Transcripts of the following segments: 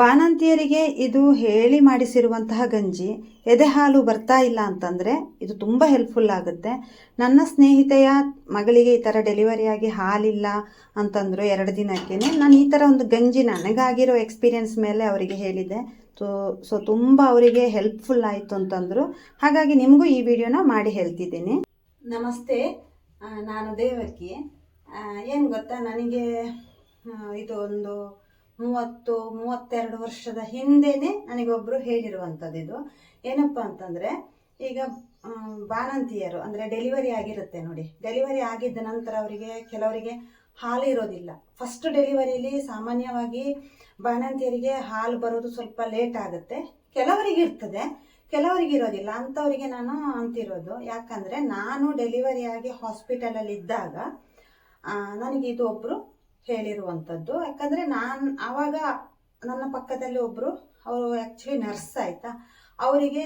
ಬಾಣಂತಿಯರಿಗೆ ಇದು ಹೇಳಿ ಮಾಡಿಸಿರುವಂತಹ ಗಂಜಿ. ಎದೆ ಹಾಲು ಬರ್ತಾ ಇಲ್ಲ ಅಂತಂದರೆ ಇದು ತುಂಬ ಹೆಲ್ಪ್ಫುಲ್ ಆಗುತ್ತೆ. ನನ್ನ ಸ್ನೇಹಿತೆಯ ಮಗಳಿಗೆ ಈ ಥರ ಡೆಲಿವರಿ ಆಗಿ ಹಾಲಿಲ್ಲ ಅಂತಂದರು ಎರಡು ದಿನಕ್ಕೆ ನಾನು ಈ ಥರ ಒಂದು ಗಂಜಿ ನನಗಾಗಿರೋ ಎಕ್ಸ್ಪೀರಿಯೆನ್ಸ್ ಮೇಲೆ ಅವರಿಗೆ ಹೇಳಿದೆ ಸೊ ಸೊ ತುಂಬ ಅವರಿಗೆ ಹೆಲ್ಪ್ಫುಲ್ ಆಯಿತು ಅಂತಂದರು. ಹಾಗಾಗಿ ನಿಮಗೂ ಈ ವಿಡಿಯೋನ ಮಾಡಿ ಹೇಳ್ತಿದ್ದೀನಿ. ನಮಸ್ತೆ. ನಾನು ದೇವಕಿ. ಏನು ಗೊತ್ತಾ, ನನಗೆ ಇದು ಒಂದು ಮೂವತ್ತು, ಮೂವತ್ತೆರಡು ವರ್ಷದ ಹಿಂದೆನೆ ನನಗೊಬ್ಬರು ಹೇಳಿರುವಂಥದ್ದು ಇದು. ಏನಪ್ಪ ಅಂತಂದರೆ, ಈಗ ಬಾಣಂತಿಯರು ಅಂದರೆ ಡೆಲಿವರಿ ಆಗಿರುತ್ತೆ ನೋಡಿ. ಡೆಲಿವರಿ ಆಗಿದ್ದ ನಂತರ ಅವರಿಗೆ ಕೆಲವರಿಗೆ ಹಾಲು ಇರೋದಿಲ್ಲ. ಫಸ್ಟ್ ಡೆಲಿವರಿಲಿ ಸಾಮಾನ್ಯವಾಗಿ ಬಾಣಂತಿಯರಿಗೆ ಹಾಲು ಬರೋದು ಸ್ವಲ್ಪ ಲೇಟ್ ಆಗುತ್ತೆ. ಕೆಲವರಿಗೆ ಇರ್ತದೆ, ಕೆಲವರಿಗೆ ಇರೋದಿಲ್ಲ. ಅಂಥವರಿಗೆ ನಾನು ಅಂತಿರೋದು. ಯಾಕಂದರೆ, ನಾನು ಡೆಲಿವರಿ ಆಗಿ ಹಾಸ್ಪಿಟಲಲ್ಲಿ ಇದ್ದಾಗ ನನಗೆ ಇದು ಒಬ್ಬರು ಹೇಳಿರುವಂಥದ್ದು ಯಾಕಂದರೆ ನಾನು ಆವಾಗ ನನ್ನ ಪಕ್ಕದಲ್ಲಿ ಒಬ್ಬರು ಅವರು ಆ್ಯಕ್ಚುಲಿ ನರ್ಸ್ ಆಯಿತಾ, ಅವರಿಗೆ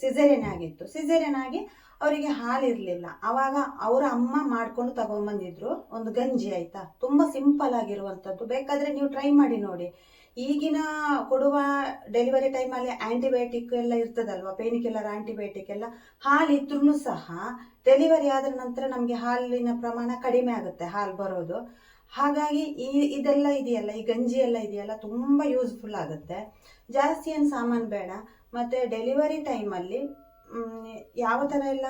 ಸಿಸೇರಿಯನ್ ಆಗಿತ್ತು. ಸಿಸೇರಿಯನ್ ಆಗಿ ಅವರಿಗೆ ಹಾಲು ಇರಲಿಲ್ಲ. ಆವಾಗ ಅವರ ಅಮ್ಮ ಮಾಡಿಕೊಂಡು ತಗೊಂಬಂದಿದ್ರು, ಒಂದು ಗಂಜಿ ಆಯಿತಾ. ತುಂಬ ಸಿಂಪಲ್ ಆಗಿರುವಂಥದ್ದು ಬೇಕಾದರೆ ನೀವು ಟ್ರೈ ಮಾಡಿ ನೋಡಿ. ಈಗಿನ ಕೊಡುವ ಡೆಲಿವರಿ ಟೈಮಲ್ಲಿ ಆ್ಯಂಟಿಬಯೋಟಿಕ್ ಎಲ್ಲ ಇರ್ತದಲ್ವ? ಪೇನ್ ಕಿಲ್ಲರ್ ಆ್ಯಂಟಿಬಯೋಟಿಕ್ ಎಲ್ಲ, ಹಾಲು ಇದ್ರೂ ಸಹ ಡೆಲಿವರಿ ಆದ ನಂತರ ನಮಗೆ ಹಾಲಿನ ಪ್ರಮಾಣ ಕಡಿಮೆ ಆಗುತ್ತೆ, ಹಾಲು ಬರೋದು. ಹಾಗಾಗಿ ಈ ಇದೆಲ್ಲ ಇದೆಯಲ್ಲ, ಈ ಗಂಜಿ ಎಲ್ಲ ಇದೆಯಲ್ಲ ತುಂಬ ಯೂಸ್ಫುಲ್ ಆಗುತ್ತೆ. ಜಾಸ್ತಿ ಏನು ಸಾಮಾನು ಬೇಡ. ಮತ್ತು ಡೆಲಿವರಿ ಟೈಮಲ್ಲಿ ಯಾವ ಥರ ಎಲ್ಲ,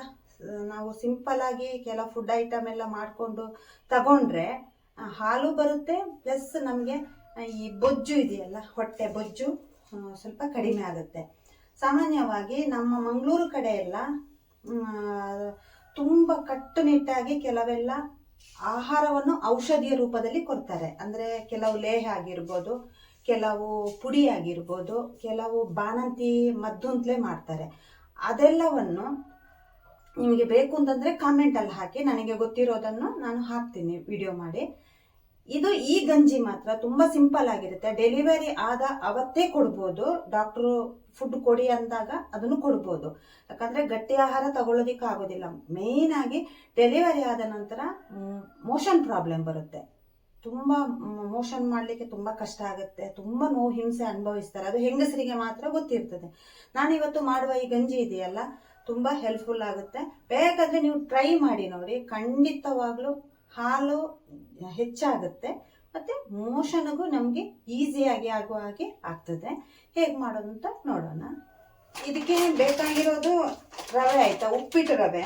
ನಾವು ಸಿಂಪಲ್ಲಾಗಿ ಕೆಲ ಫುಡ್ ಐಟಮ್ ಎಲ್ಲ ಮಾಡಿಕೊಂಡು ತಗೊಂಡ್ರೆ ಹಾಲು ಬರುತ್ತೆ ಪ್ಲಸ್ ನಮಗೆ ಈ ಬೊಜ್ಜು ಇದೆಯಲ್ಲ, ಹೊಟ್ಟೆ ಬೊಜ್ಜು ಸ್ವಲ್ಪ ಕಡಿಮೆ ಆಗುತ್ತೆ. ಸಾಮಾನ್ಯವಾಗಿ ನಮ್ಮ ಮಂಗಳೂರು ಕಡೆ ಎಲ್ಲ ತುಂಬ ಕಟ್ಟುನಿಟ್ಟಾಗಿ ಕೆಲವೆಲ್ಲ ಆಹಾರವನ್ನು ಔಷಧಿಯ ರೂಪದಲ್ಲಿ ಕೊಡ್ತಾರೆ. ಅಂದರೆ ಕೆಲವು ಲೇಹ ಆಗಿರ್ಬೋದು, ಕೆಲವು ಪುಡಿ ಆಗಿರ್ಬೋದು, ಕೆಲವು ಬಾಣಂತಿ ಮದ್ದು ಅಂತಲೇ ಮಾಡ್ತಾರೆ. ಅದೆಲ್ಲವನ್ನು ನಿಮಗೆ ಬೇಕು ಅಂತಂದರೆ ಕಾಮೆಂಟಲ್ಲಿ ಹಾಕಿ. ನನಗೆ ಗೊತ್ತಿರೋದನ್ನು ನಾನು ಹಾಕ್ತೀನಿ. ವಿಡಿಯೋ ಮಾಡಿ. ಇದು ಈ ಗಂಜಿ ಮಾತ್ರ ತುಂಬಾ ಸಿಂಪಲ್ ಆಗಿರುತ್ತೆ. ಡೆಲಿವರಿ ಆದ ಅವತ್ತೇ ಕೊಡ್ಬೋದು. ಡಾಕ್ಟ್ರು ಫುಡ್ ಕೊಡಿ ಅಂದಾಗ ಅದನ್ನು ಕೊಡ್ಬೋದು. ಯಾಕಂದ್ರೆ ಗಟ್ಟಿ ಆಹಾರ ತಗೊಳ್ಳೋದಿಕ್ಕೆ ಆಗೋದಿಲ್ಲ. ಮೇನ್ ಆಗಿ ಡೆಲಿವರಿ ಆದ ನಂತರ ಮೋಷನ್ ಪ್ರಾಬ್ಲಮ್ ಬರುತ್ತೆ. ತುಂಬ ಮೋಷನ್ ಮಾಡಲಿಕ್ಕೆ ತುಂಬ ಕಷ್ಟ ಆಗುತ್ತೆ. ತುಂಬ ನೋವು, ಹಿಂಸೆ ಅನುಭವಿಸ್ತಾರೆ. ಅದು ಹೆಂಗಸರಿಗೆ ಮಾತ್ರ ಗೊತ್ತಿರ್ತದೆ. ನಾನಿವತ್ತು ಮಾಡುವ ಈ ಗಂಜಿ ಇದೆಯಲ್ಲ, ತುಂಬ ಹೆಲ್ಪ್ಫುಲ್ ಆಗುತ್ತೆ. ಬೇಕಾದರೆ ನೀವು ಟ್ರೈ ಮಾಡಿ ನೋಡಿ. ಖಂಡಿತವಾಗ್ಲೂ ಹಾಲು ಹೆಚ್ಚಾಗುತ್ತೆ, ಮತ್ತು ಮೋಷನ್ಗೂ ನಮಗೆ ಈಸಿಯಾಗಿ ಆಗುವ ಹಾಗೆ ಆಗ್ತದೆ. ಹೇಗೆ ಮಾಡೋದು ಅಂತ ನೋಡೋಣ. ಇದಕ್ಕೆ ಬೇಕಾಗಿರೋದು ರವೆ ಆಯಿತಾ? ಉಪ್ಪಿಟ್ಟು ರವೆ,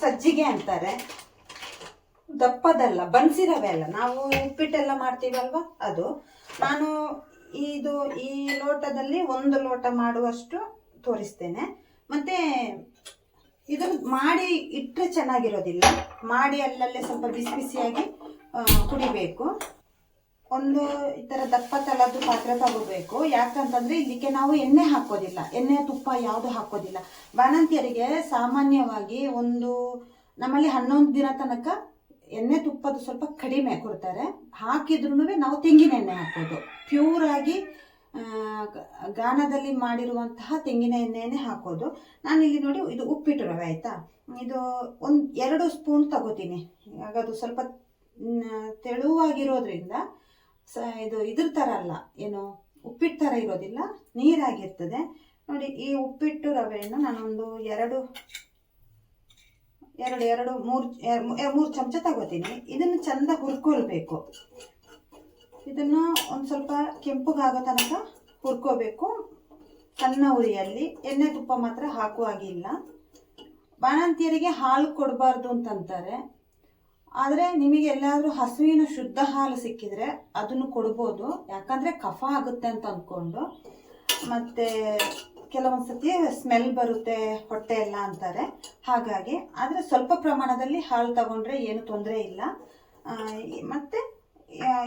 ಸಜ್ಜಿಗೆ ಅಂತಾರೆ. ದಪ್ಪದಲ್ಲ, ಬನ್ಸಿ ರವೆ ಅಲ್ಲ. ನಾವು ಉಪ್ಪಿಟ್ಟೆಲ್ಲ ಮಾಡ್ತೀವಲ್ವ? ಅದು. ನಾನು ಇದು ಈ ಲೋಟದಲ್ಲಿ ಒಂದು ಲೋಟ ಮಾಡುವಷ್ಟು ತೋರಿಸ್ತೇನೆ. ಮತ್ತೆ ಇದನ್ನು ಮಾಡಿ ಇಟ್ಟರೆ ಚೆನ್ನಾಗಿರೋದಿಲ್ಲ. ಮಾಡಿ ಅಲ್ಲಲ್ಲೇ ಸ್ವಲ್ಪ ಬಿಸಿ ಬಿಸಿಯಾಗಿ ಕುಡಿಬೇಕು. ಒಂದು ಈ ಥರ ದಪ್ಪ ತಲದ್ದು ಪಾತ್ರೆ ತಗೋಬೇಕು. ಯಾಕಂತಂದ್ರೆ ಇದಕ್ಕೆ ನಾವು ಎಣ್ಣೆ ಹಾಕೋದಿಲ್ಲ. ಎಣ್ಣೆ ತುಪ್ಪ ಯಾವುದು ಹಾಕೋದಿಲ್ಲ. ಬಾಣಂತಿಯರಿಗೆ ಸಾಮಾನ್ಯವಾಗಿ ಒಂದು, ನಮ್ಮಲ್ಲಿ ಹನ್ನೊಂದು ದಿನ ತನಕ ಎಣ್ಣೆ ತುಪ್ಪದ ಸ್ವಲ್ಪ ಕಡಿಮೆ ಕೊಡ್ತಾರೆ. ಹಾಕಿದ್ರೂ ನಾವು ತೆಂಗಿನ ಎಣ್ಣೆ ಹಾಕೋದು. ಪ್ಯೂರ್ ಗಾಣದಲ್ಲಿ ಮಾಡಿರುವಂತಹ ತೆಂಗಿನ ಎಣ್ಣೆಯನ್ನೇ ಹಾಕೋದು. ನಾನಿಲ್ಲಿ ನೋಡಿ, ಇದು ಉಪ್ಪಿಟ್ಟು ರವೆ ಆಯಿತಾ? ಇದು ಒಂದು ಎರಡು ಸ್ಪೂನ್ ತಗೋತೀನಿ. ಅದು ಸ್ವಲ್ಪ ತೆಳುವಾಗಿರೋದ್ರಿಂದ ಸ, ಇದು ಇದ್ರ ಥರ ಅಲ್ಲ, ಏನು ಉಪ್ಪಿಟ್ಟು ಥರ ಇರೋದಿಲ್ಲ, ನೀರಾಗಿರ್ತದೆ. ನೋಡಿ, ಈ ಉಪ್ಪಿಟ್ಟು ರವೆಯನ್ನು ನಾನೊಂದು ಎರಡು ಎರಡು ಎರಡು, ಮೂರು ಮೂರು ಚಮಚ ತಗೋತೀನಿ. ಇದನ್ನು ಚೆಂದ ಹುರ್ಕೊಳ್ಬೇಕು. ಇದನ್ನು ಒಂದು ಸ್ವಲ್ಪ ಕೆಂಪುಗಾಗೋ ತನಕ ಹುರ್ಕೋಬೇಕು. ಸಣ್ಣ ಉರಿಯಲ್ಲಿ ಎಣ್ಣೆ ತುಪ್ಪ ಮಾತ್ರ ಹಾಕುವಾಗಿಲ್ಲ ಬಾಣಂತಿಯರಿಗೆ ಹಾಲು ಕೊಡಬಾರ್ದು ಅಂತಂತಾರೆ. ಆದರೆ ನಿಮಗೆ ಎಲ್ಲಾದರೂ ಹಸುವಿನ ಶುದ್ಧ ಹಾಲು ಸಿಕ್ಕಿದ್ರೆ ಅದನ್ನು ಕೊಡ್ಬೋದು. ಯಾಕಂದರೆ ಕಫ ಆಗುತ್ತೆ ಅಂತ ಅಂದ್ಕೊಂಡು ಮತ್ತು ಕೆಲವೊಂದು ಸತಿ ಸ್ಮೆಲ್ ಬರುತ್ತೆ ಹೊಟ್ಟೆ ಎಲ್ಲ ಅಂತಾರೆ. ಹಾಗಾಗಿ ಆದರೆ ಸ್ವಲ್ಪ ಪ್ರಮಾಣದಲ್ಲಿ ಹಾಲು ತಗೊಂಡ್ರೆ ಏನು ತೊಂದರೆ ಇಲ್ಲ. ಮತ್ತು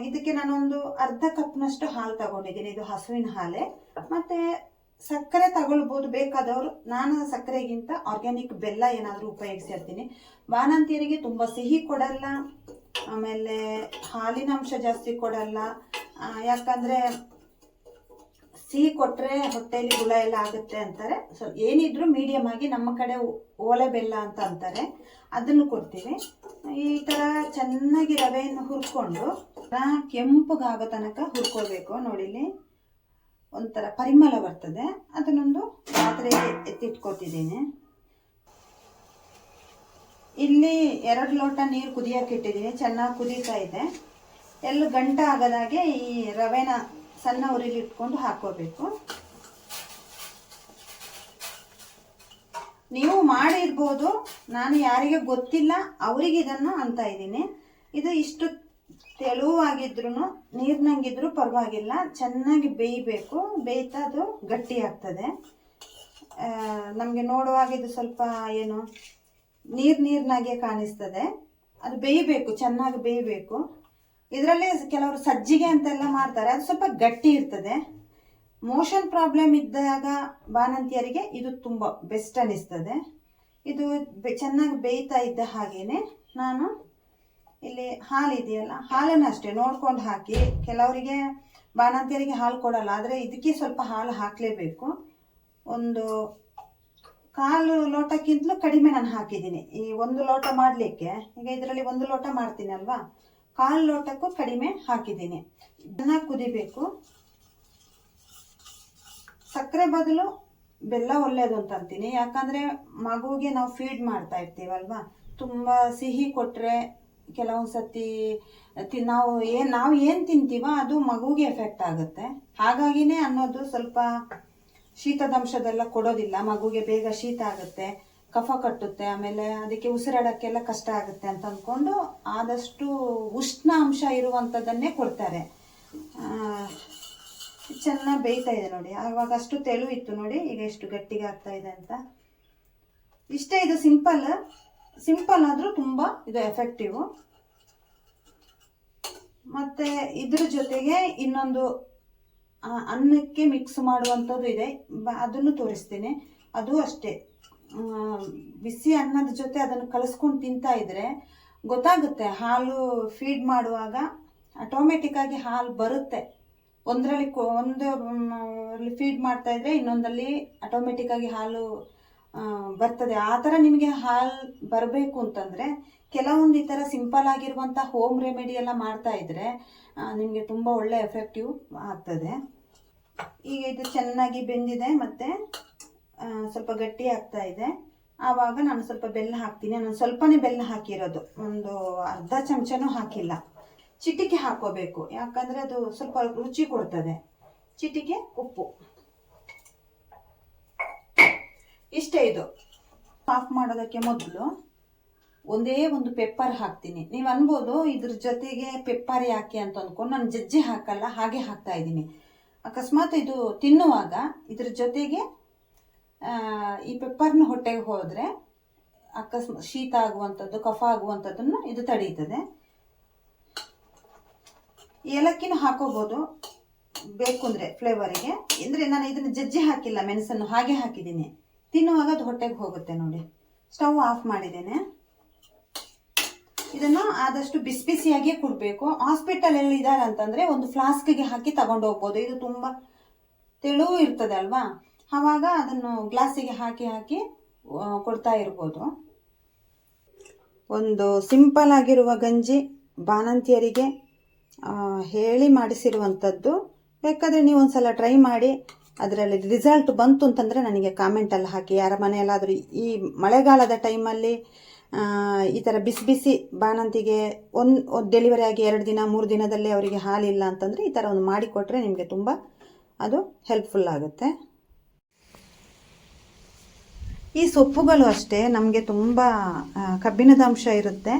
ಇದಕ್ಕೆ ನಾನೊಂದು ಅರ್ಧ ಕಪ್ನಷ್ಟು ಹಾಲು ತಗೊಂಡಿದ್ದೀನಿ. ಇದು ಹಸುವಿನ ಹಾಲೆ. ಮತ್ತೆ ಸಕ್ಕರೆ ತಗೊಳ್ಬೋದು. ಬೇಕಾದವರು, ನಾನು ಸಕ್ಕರೆಗಿಂತ ಆರ್ಗ್ಯಾನಿಕ್ ಬೆಲ್ಲ ಏನಾದರೂ ಉಪಯೋಗಿಸಿರ್ತೀನಿ. ಬಾಣಂತಿಯರಿಗೆ ತುಂಬ ಸಿಹಿ ಕೊಡಲ್ಲ. ಆಮೇಲೆ ಹಾಲಿನ ಅಂಶ ಜಾಸ್ತಿ ಕೊಡಲ್ಲ. ಯಾಕಂದರೆ ಸಿಹಿ ಕೊಟ್ಟರೆ ಹೊಟ್ಟೆಯಲ್ಲಿ ಹುಳ ಎಲ್ಲ ಆಗುತ್ತೆ ಅಂತಾರೆ. ಸೊ ಏನಿದ್ರೂ ಮೀಡಿಯಮ್ ಆಗಿ ನಮ್ಮ ಕಡೆ ಓಲೆ ಬೆಲ್ಲ ಅಂತ ಅಂತಾರೆ. ಅದನ್ನು ಕೊಡ್ತೀವಿ. ಈ ಥರ ಚೆನ್ನಾಗಿ ರವೆಯನ್ನು ಹುರ್ಕೊಂಡು ಕೆಂಪಗಾಗೋ ತನಕ ಹುರ್ಕೋಬೇಕು. ನೋಡಿಲಿ ಒಂಥರ ಪರಿಮಳ ಬರ್ತದೆ. ಅದನ್ನೊಂದು ಪಾತ್ರೆ ಎತ್ತಿಟ್ಕೊತಿದ್ದೀನಿ. ಇಲ್ಲಿ ಎರಡು ಲೋಟ ನೀರು ಕುದಿಯೋಕೆ ಇಟ್ಟಿದ್ದೀನಿ. ಚೆನ್ನಾಗಿ ಕುದೀತಾ ಇದೆ. ಎಲ್ಲ ಗಂಟ ಆಗದಾಗೆ ಈ ರವೆನ ಸಣ್ಣ ಉರಿಲಿ ಇಟ್ಕೊಂಡು ಹಾಕೋಬೇಕು ನೀವು ಮಾಡಿರ್ಬೋದು. ನಾನು ಯಾರಿಗೆ ಗೊತ್ತಿಲ್ಲ, ಅವರಿಗೆ ಇದನ್ನು ಅಂತ ಇದ್ದೀನಿ. ಇದು ಇಷ್ಟು ತೆಳುವಾಗಿದ್ರು ನೀರ್ನಂಗಿದ್ರು ಪರವಾಗಿಲ್ಲ. ಚೆನ್ನಾಗಿ ಬೇಯಬೇಕು. ಬೇಯ್ತಾ ಅದು ಗಟ್ಟಿ ಆಗ್ತದೆ. ನಮಗೆ ನೋಡುವಾಗ ಇದು ಸ್ವಲ್ಪ ಏನು, ನೀರು ನೀರಿನಾಗೆ ಕಾಣಿಸ್ತದೆ. ಅದು ಬೇಯಬೇಕು, ಚೆನ್ನಾಗಿ ಬೇಯಬೇಕು. ಇದರಲ್ಲಿ ಕೆಲವರು ಸಜ್ಜಿಗೆ ಅಂತೆಲ್ಲ ಮಾಡ್ತಾರೆ. ಅದು ಸ್ವಲ್ಪ ಗಟ್ಟಿ ಇರ್ತದೆ. ಮೋಷನ್ ಪ್ರಾಬ್ಲಮ್ ಇದ್ದಾಗ ಬಾಣಂತಿಯರಿಗೆ ಇದು ತುಂಬ ಬೆಸ್ಟ್ ಅನಿಸ್ತದೆ. ಇದು ಚೆನ್ನಾಗಿ ಬೇಯ್ತಾ ಇದ್ದ ಹಾಗೇನೆ ನಾನು ಇಲ್ಲಿ ಹಾಲು ಇದೆಯಲ್ಲ, ಹಾಲನ್ನು ಅಷ್ಟೇ ನೋಡ್ಕೊಂಡು ಹಾಕಿ, ಕೆಲವರಿಗೆ ಬಾಣಂತಿಯರಿಗೆ ಹಾಲು ಕೊಡಲ್ಲ, ಆದರೆ ಇದಕ್ಕೆ ಸ್ವಲ್ಪ ಹಾಲು ಹಾಕಲೇಬೇಕು. ಒಂದು ಕಾಲು ಲೋಟಕ್ಕಿಂತಲೂ ಕಡಿಮೆ ನಾನು ಹಾಕಿದ್ದೀನಿ. ಈ ಒಂದು ಲೋಟ ಮಾಡಲಿಕ್ಕೆ, ಈಗ ಇದರಲ್ಲಿ ಒಂದು ಲೋಟ ಮಾಡ್ತೀನಿ ಅಲ್ವಾ? ಕಾಲು ಲೋಟಕ್ಕೂ ಕಡಿಮೆ ಹಾಕಿದ್ದೀನಿ. ಚೆನ್ನಾಗಿ ಕುದಿಬೇಕು. ಸಕ್ಕರೆ ಬದಲು ಬೆಲ್ಲ ಒಳ್ಳೆಯದು ಅಂತ ಅಂತೀನಿ. ಯಾಕಂದರೆ ಮಗುವಿಗೆ ನಾವು ಫೀಡ್ ಮಾಡ್ತಾ ಇರ್ತೀವಲ್ವಾ? ತುಂಬ ಸಿಹಿ ಕೊಟ್ಟರೆ ಕೆಲವೊಂದು ಸತಿ, ತಿ, ನಾವು ಏನು ನಾವು ಏನು ತಿಂತೀವೋ ಅದು ಮಗುವಿಗೆ ಎಫೆಕ್ಟ್ ಆಗುತ್ತೆ. ಹಾಗಾಗಿನೇ ಅನ್ನೋದು ಸ್ವಲ್ಪ ಶೀತದಂಶದೆಲ್ಲ ಕೊಡೋದಿಲ್ಲ. ಮಗುಗೆ ಬೇಗ ಶೀತ ಆಗುತ್ತೆ, ಕಫ ಕಟ್ಟುತ್ತೆ, ಆಮೇಲೆ ಅದಕ್ಕೆ ಉಸಿರಾಡೋಕ್ಕೆಲ್ಲ ಕಷ್ಟ ಆಗುತ್ತೆ ಅಂತ ಅಂದ್ಕೊಂಡು ಆದಷ್ಟು ಉಷ್ಣ ಅಂಶ ಇರುವಂಥದ್ದನ್ನೇ ಕೊಡ್ತಾರೆ. ಚೆನ್ನಾಗಿ ಬೇಯ್ತಾ ಇದೆ ನೋಡಿ. ಆವಾಗ ಅಷ್ಟು ತೆಳು ಇತ್ತು ನೋಡಿ. ಈಗ ಎಷ್ಟು ಗಟ್ಟಿಗೆ ಆಗ್ತಾ ಇದೆ ಅಂತ. ಇಷ್ಟೇ ಇದು ಸಿಂಪಲ್ ಸಿಂಪಲ್ ಆದರೂ ತುಂಬ ಇದು ಎಫೆಕ್ಟಿವ್ ಮತ್ತು ಇದ್ರ ಜೊತೆಗೆ ಇನ್ನೊಂದು ಅನ್ನಕ್ಕೆ ಮಿಕ್ಸ್ ಮಾಡುವಂಥದ್ದು ಇದೆ. ಅದನ್ನು ತೋರಿಸ್ತೀನಿ. ಅದು ಅಷ್ಟೇ. ಬಿಸಿ ಅನ್ನದ ಜೊತೆ ಅದನ್ನು ಕಲಿಸ್ಕೊಂಡು ತಿಂತಾ ಇದ್ರೆ ಗೊತ್ತಾಗುತ್ತೆ. ಹಾಲು ಫೀಡ್ ಮಾಡುವಾಗ ಆಟೋಮೆಟಿಕ್ಕಾಗಿ ಹಾಲು ಬರುತ್ತೆ. ಒಂದರಲ್ಲಿ ಒಂದು ಫೀಡ್ ಮಾಡ್ತಾ ಇದ್ರೆ ಇನ್ನೊಂದಲ್ಲಿ ಆಟೋಮೆಟಿಕ್ ಆಗಿ ಹಾಲು ಬರ್ತದೆ. ಆ ಥರ ನಿಮಗೆ ಹಾಲು ಬರಬೇಕು ಅಂತಂದರೆ ಕೆಲವೊಂದು ಈ ಥರ ಸಿಂಪಲ್ ಆಗಿರುವಂಥ ಹೋಮ್ ರೆಮಿಡಿ ಎಲ್ಲ ಮಾಡ್ತಾ ಇದ್ರೆ ನಿಮಗೆ ತುಂಬ ಒಳ್ಳೆ ಎಫೆಕ್ಟಿವ್ ಆಗ್ತದೆ. ಈಗ ಇದು ಚೆನ್ನಾಗಿ ಬೆಂದಿದೆ ಮತ್ತು ಸ್ವಲ್ಪ ಗಟ್ಟಿ ಆಗ್ತಾ ಇದೆ. ಆವಾಗ ನಾನು ಸ್ವಲ್ಪ ಬೆಲ್ಲ ಹಾಕ್ತೀನಿ. ನಾನು ಸ್ವಲ್ಪನೇ ಬೆಲ್ಲ ಹಾಕಿರೋದು. ಒಂದು ಅರ್ಧ ಚಮಚನೂ ಹಾಕಿಲ್ಲ. ಚಿಟಿಕೆ ಹಾಕೋಬೇಕು ಯಾಕಂದರೆ ಅದು ಸ್ವಲ್ಪ ರುಚಿ ಕೊಡ್ತದೆ. ಚಿಟಿಕೆ, ಉಪ್ಪು. ಇಷ್ಟೇ ಇದು. ಆಫ್ ಮಾಡೋದಕ್ಕೆ ಮೊದಲು ಒಂದೇ ಒಂದು ಪೆಪ್ಪರ್ ಹಾಕ್ತೀನಿ. ನೀವು ಅನ್ಬೋದು ಇದ್ರ ಜೊತೆಗೆ ಪೆಪ್ಪರ್ ಯಾಕೆ ಅಂತ ಅಂದ್ಕೊಂಡು ನಾನು ಜಜ್ಜಿ ಹಾಕಲ್ಲ, ಹಾಗೆ ಹಾಕ್ತಾ ಇದ್ದೀನಿ. ಅಕಸ್ಮಾತ್ ಇದು ತಿನ್ನುವಾಗ ಇದ್ರ ಜೊತೆಗೆ ಈ ಪೆಪ್ಪರ್ನ ಹೊಟ್ಟೆಗೆ ಹೋದರೆ ಅಕಸ್ಮಾತ್ ಶೀತ ಆಗುವಂಥದ್ದು, ಕಫ ಆಗುವಂಥದ್ದನ್ನು ಇದು ತಡೀತದೆ. ಏಲಕ್ಕಿನೂ ಹಾಕೋಬೋದು, ಬೇಕು ಅಂದರೆ ಫ್ಲೇವರಿಗೆ ಅಂದರೆ ನಾನು ಇದನ್ನು ಜಜ್ಜಿ ಹಾಕಿಲ್ಲ, ಮೆಣಸನ್ನು ಹಾಗೆ ಹಾಕಿದ್ದೀನಿ. ತಿನ್ನುವಾಗ ಅದು ಹೊಟ್ಟೆಗೆ ಹೋಗುತ್ತೆ ನೋಡಿ. ಸ್ಟವ್ ಆಫ್ ಮಾಡಿದ್ದೇನೆ. ಇದನ್ನು ಆದಷ್ಟು ಬಿಸಿ ಬಿಸಿಯಾಗಿಯೇ ಕೊಡಬೇಕು. ಹಾಸ್ಪಿಟಲ್ ಎಲ್ಲಿ ಇದ್ದಾರೆ ಅಂತಂದರೆ ಒಂದು ಫ್ಲಾಸ್ಕ್ಗೆ ಹಾಕಿ ತಗೊಂಡು ಹೋಗ್ಬೋದು. ಇದು ತುಂಬ ತೆಳು ಇರ್ತದೆ ಅಲ್ವಾ? ಆವಾಗ ಅದನ್ನು ಗ್ಲಾಸಿಗೆ ಹಾಕಿ ಹಾಕಿ ಕೊಡ್ತಾ ಇರ್ಬೋದು. ಒಂದು ಸಿಂಪಲ್ ಆಗಿರುವ ಗಂಜಿ ಬಾಣಂತಿಯರಿಗೆ ಹೇಳಿ ಮಾಡಿಸಿರುವಂಥದ್ದು. ಬೇಕಾದರೆ ನೀವು ಒಂದು ಸಲ ಟ್ರೈ ಮಾಡಿ. ಅದರಲ್ಲಿ ರಿಸಲ್ಟ್ ಬಂತು ಅಂತಂದರೆ ನನಗೆ ಕಾಮೆಂಟಲ್ಲಿ ಹಾಕಿ, ಯಾರ ಮನೆಯಲ್ಲಾದರೂ ಈ ಮಳೆಗಾಲದ ಟೈಮಲ್ಲಿ ಈ ಥರ ಬಿಸಿ ಬಿಸಿ ಬಾಣಂತಿಗೆ ಒಂದು ಡೆಲಿವರಿ ಆಗಿ ಎರಡು ದಿನ, ಮೂರು ದಿನದಲ್ಲೇ ಅವರಿಗೆ ಹಾಲಿಲ್ಲ ಅಂತಂದರೆ ಈ ಥರ ಒಂದು ಮಾಡಿಕೊಟ್ರೆ ನಿಮಗೆ ತುಂಬ ಅದು ಹೆಲ್ಪ್ಫುಲ್ ಆಗುತ್ತೆ. ಈ ಸೊಪ್ಪುಗಳು ಅಷ್ಟೇ, ನಮಗೆ ತುಂಬ ಕಬ್ಬಿಣದ ಅಂಶ ಇರುತ್ತೆ.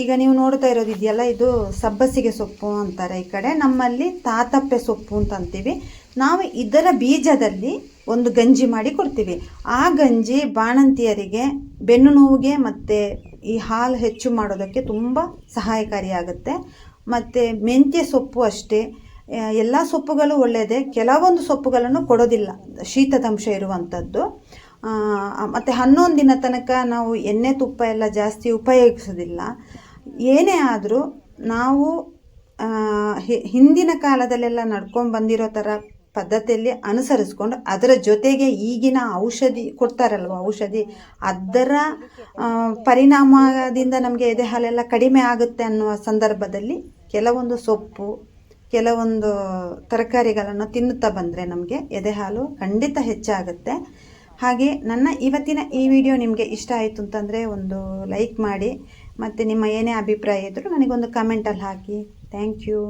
ಈಗ ನೀವು ನೋಡ್ತಾ ಇರೋದು ಇದೆಯಲ್ಲ, ಇದು ಸಬ್ಬಸಿಗೆ ಸೊಪ್ಪು ಅಂತಾರೆ ಈ ಕಡೆ. ನಮ್ಮಲ್ಲಿ ತಾತಪ್ಪೆ ಸೊಪ್ಪು ಅಂತ ಅಂತೀವಿ. ನಾವು ಇದರ ಬೀಜದಲ್ಲಿ ಒಂದು ಗಂಜಿ ಮಾಡಿ ಕೊಡ್ತೀವಿ. ಆ ಗಂಜಿ ಬಾಣಂತಿಯರಿಗೆ, ಬೆನ್ನು ನೋವಿಗೆ ಮತ್ತು ಈ ಹಾಲು ಹೆಚ್ಚು ಮಾಡೋದಕ್ಕೆ ತುಂಬ ಸಹಾಯಕಾರಿಯಾಗುತ್ತೆ. ಮತ್ತು ಮೆಂತ್ಯ ಸೊಪ್ಪು ಅಷ್ಟೇ. ಎಲ್ಲ ಸೊಪ್ಪುಗಳು ಒಳ್ಳೆಯದೇ. ಕೆಲವೊಂದು ಸೊಪ್ಪುಗಳನ್ನು ಕೊಡೋದಿಲ್ಲ. ಶೀತದಂಶ ಇರುವಂಥದ್ದು ಮತ್ತು ಹನ್ನೊಂದು ದಿನ ತನಕ ನಾವು ಎಣ್ಣೆ ತುಪ್ಪ ಎಲ್ಲ ಜಾಸ್ತಿ ಉಪಯೋಗಿಸೋದಿಲ್ಲ. ಏನೇ ಆದರೂ ನಾವು ಹಿಂದಿನ ಕಾಲದಲ್ಲೆಲ್ಲ ನಡ್ಕೊಂಡು ಬಂದಿರೋ ಥರ ಪದ್ಧತಿಯಲ್ಲಿ ಅನುಸರಿಸ್ಕೊಂಡು ಅದರ ಜೊತೆಗೆ ಈಗಿನ ಔಷಧಿ ಕೊಡ್ತಾರಲ್ವ, ಔಷಧಿ? ಅದರ ಪರಿಣಾಮದಿಂದ ನಮಗೆ ಎದೆ ಹಾಲೆಲ್ಲ ಕಡಿಮೆ ಆಗುತ್ತೆ ಅನ್ನುವ ಸಂದರ್ಭದಲ್ಲಿ ಕೆಲವೊಂದು ಸೊಪ್ಪು, ಕೆಲವೊಂದು ತರಕಾರಿಗಳನ್ನು ತಿನ್ನುತ್ತಾ ಬಂದರೆ ನಮಗೆ ಎದೆ ಹಾಲು ಖಂಡಿತ ಹೆಚ್ಚಾಗುತ್ತೆ. ಹಾಗೆ ನನ್ನ ಇವತ್ತಿನ ಈ ವಿಡಿಯೋ ನಿಮಗೆ ಇಷ್ಟ ಆಯಿತು ಅಂತಂದರೆ ಒಂದು ಲೈಕ್ ಮಾಡಿ, ಮತ್ತು ನಿಮ್ಮ ಏನೇ ಅಭಿಪ್ರಾಯ ಇದ್ದರೂ ನನಗೊಂದು ಕಮೆಂಟಲ್ಲಿ ಹಾಕಿ. Thank you